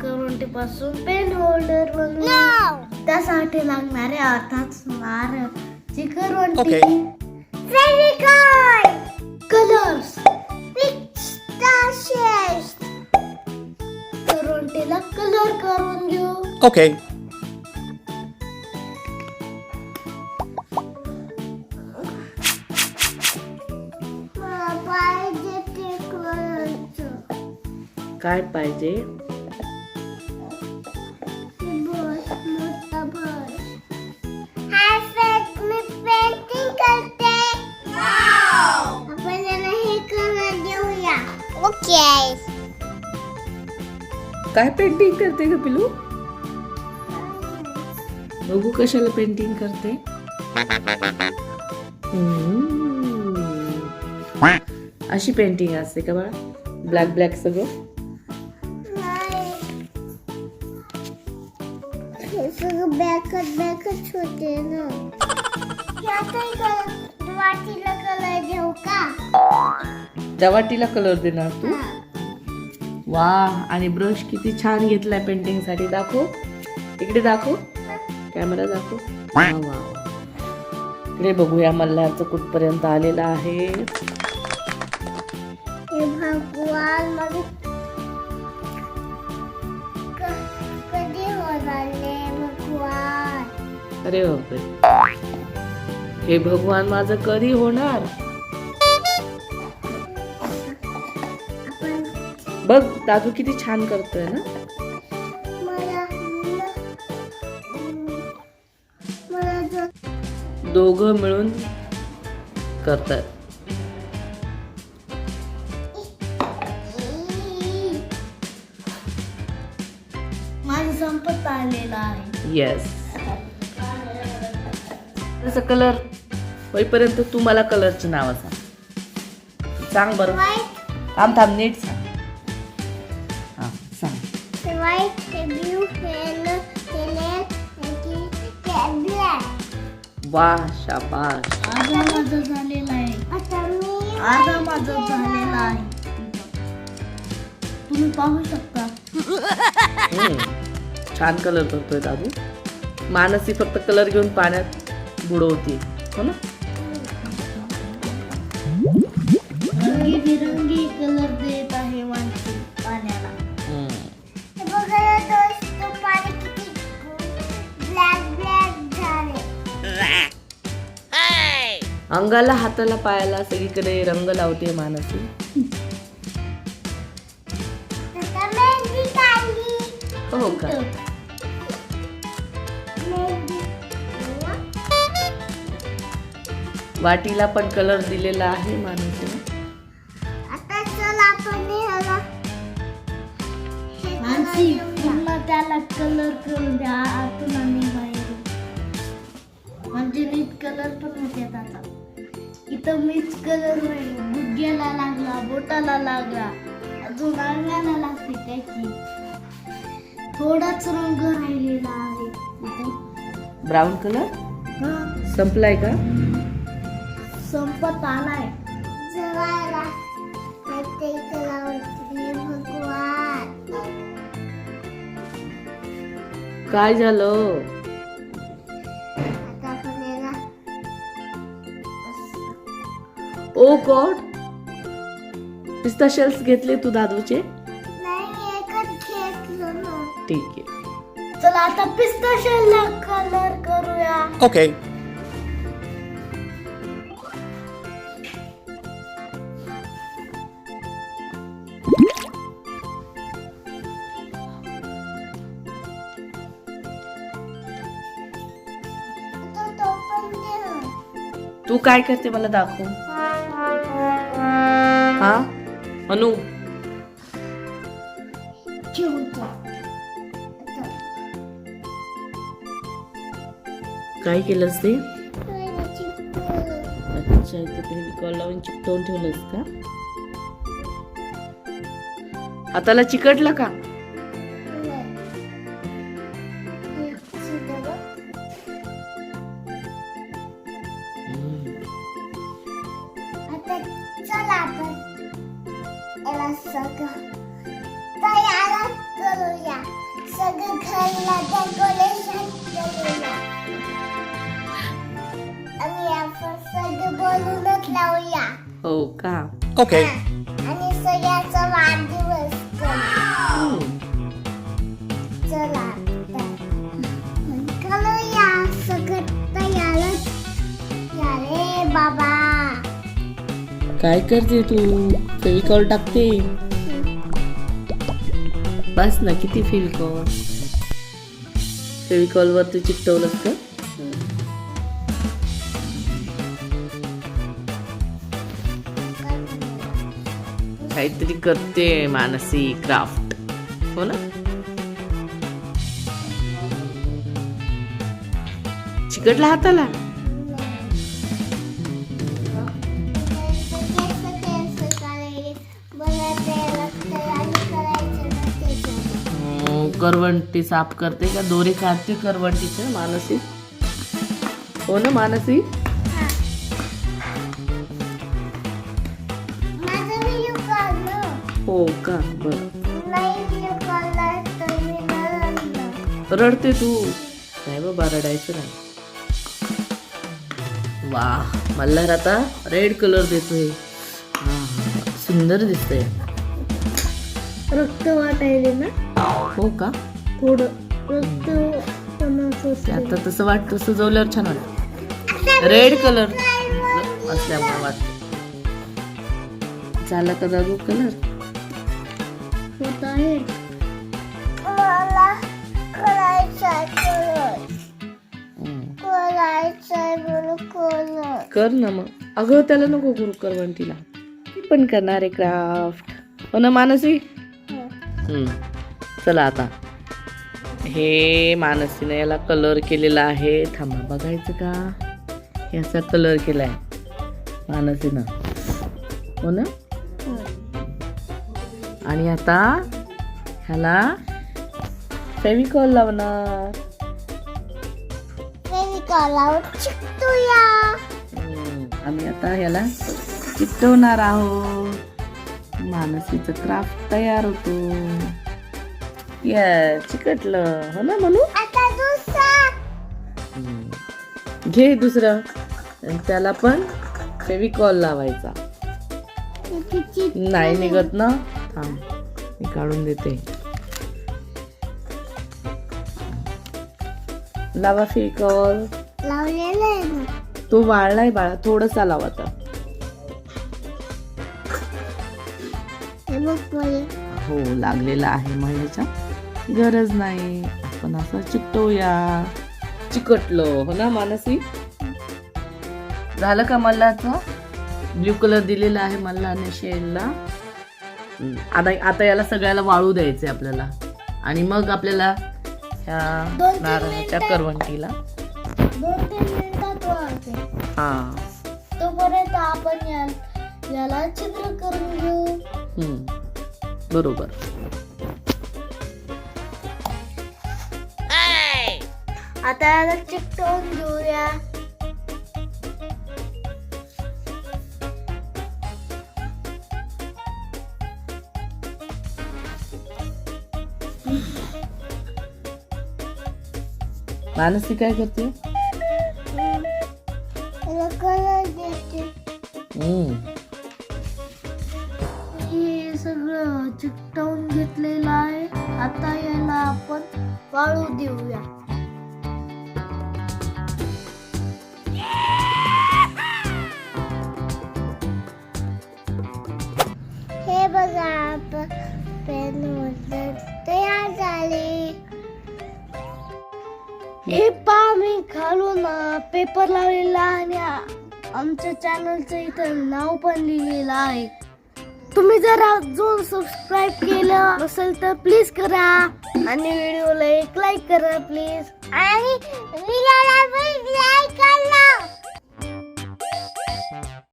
करवंटी पासून pen holder बनवू त्यासाठी लागणारे अर्थात नारळ ची करवंटी Okay. फेविकॉल कलर्स करवंटीला कलर करून घेऊ. कलरचं काय पाहिजे? ओके काय पेंटिंग करते ग पिलू? बघू कशाला पेंटिंग करते. हम्म. अशी पेंटिंग असते का बाळा? ब्लॅक ब्लॅक सगळं? सगळं बॅकच बॅकच होते ना. वाटीला कलर देऊ का? जवाटीला कलर देणार तू? वा आणि ब्रश किती छान घेतलाय पेंटिंगसाठी. दाखव. इकडे दाखव. कॅमेरा दाखव. वा इकडे बघूया मल्हारचं कुठपर्यंत आलेलं आहे. अरे बापरे. हे भगवान माझं कधी होणार? बघ दादू किती छान करतोय ना? दोघं मिळून करतात. माझं संपत आलेला आहे. येस त्याचा कलर होईपर्यंत तू मला कलरचं नाव सांग. सांग बरं. थांब थांब नीट वा शाबाश आधा माझं झालेला आहे. आता मी आधा माझं झालेला आहे. तुम्ही पाहू शकता. छान कलर करतोय दादू. मानसी फक्त कलर घेऊन पाण्यात बुडवते हो ना? अंगाला हाताला पायाला सगळीकडे रंग लावते मानसी. हो का? वाटीला पण कलर दिलेला आहे मानसीने मानसी त्याला कलर करून द्या. इथं मीच कलर नाही. गुडघ्याला लागला बोटाला लागला. अजून अंगाला लागते त्याची. थोडाच रंग राहिलेला आहे. ब्राऊन कलर हा. संपलाय का? संपत आलाय. काय झालं? ओ गॉड! पिस्ता शेल्स घेतले तू दादूचे? नाही एकच घेतलं ना. ठीक आहे. चला आता पिस्ता शेलला कलर करूया. Okay. तो तो पण दे ना. तू काय करते मला दाखव. हा? अनु. काय केलंस ते? अच्छा इथे फेविकॉल लावून चिकटवून ठेवलंस का? हाताला चिकटलं का? सगळं तयार करूया. सगळं घरला डेकोरेशन करूया. आणि आपण सगळं बोलूनच लावूया. हो का? ओके आणि सगळ्याचा वाढदिवस काय करते तू? फेविकॉल टाकते. बस ना किती फेविकॉल फेविकॉल तू चिकटवलंस का? काहीतरी करते मानसी क्राफ्ट. हो ना? चिकटला हाताला? करवंटी साफ करते का? दोरे काढते करवंटीचे मानसी? हो ना मानसी? हो का? बर. रडते तू. नाही बाबा रडायचं नाही. वा मल्हार आता रेड कलर देतोय. सुंदर दिसतंय. रक्त वाटायले ना? हो का? थोडं. रक्त ते आता तसं वाटतं सजवल्यावर छान वाटत. रेड कलर असल्यामुळे वाटत. झाला का दादू कलर होत आहे. कर ना मग. अगं त्याला नको करू करवंटीला. ती पण करणार आहे क्राफ्ट हो ना मानसी. चला आता. हे मानसीने याला कलर केलेला आहे. थांबा बघायचं का? हे असा कलर केलाय मानसीनं. हो ना? आणि आता ह्याला फेविकॉल लावणार. आम्ही आता ह्याला चिकटवणार आहोत. मानसीचं क्राफ्ट तयार होतो. या चिकटलं. हो ना म्हणू. घे दुसरं. त्याला पण फेविकॉल लावायचा. नाही निघत ना? थांब. मी काढून देते. लावा फेविकॉल. तो वाळलाय बाळा. थोडसा लावा आता. बघ हो लागलेला आहे मळण्याच्या गरज नाही. आपण असं चिकटवूया चिकटलो हो ना मानसी? झालं का मल्लाचं? ब्ल्यू कलर दिलेला आहे मल्लाने शेलला आता आता याला सगळ्याला वाळू द्यायचे आपल्याला. आणि मग आपल्याला ह्या नारळाच्या. करवंटीला. दोन तीन मिनिटात वाळते. हा. तोपर्यंत आपण याला चित्र करून घेऊ. हम्म, बरोबर आता याला चिकटवून घेऊया मानसी काय करते याला कलर देते हम्म चिकटवून घेतलेला आहे. आता याला आपण वाळू देऊया. हे बघा आपण पेन तयार झाले. हे पहा मी खालून पेपर लावलेला आणि आमच्या चॅनलचं इथं नाव पण लिहिलेलं आहे. तुम्ही जर अजून सबस्क्राईब केलं नसेल तर प्लीज करा. आणि व्हिडिओला एक लाईक करा प्लीज आणि व्हिडिओला लाईक करा.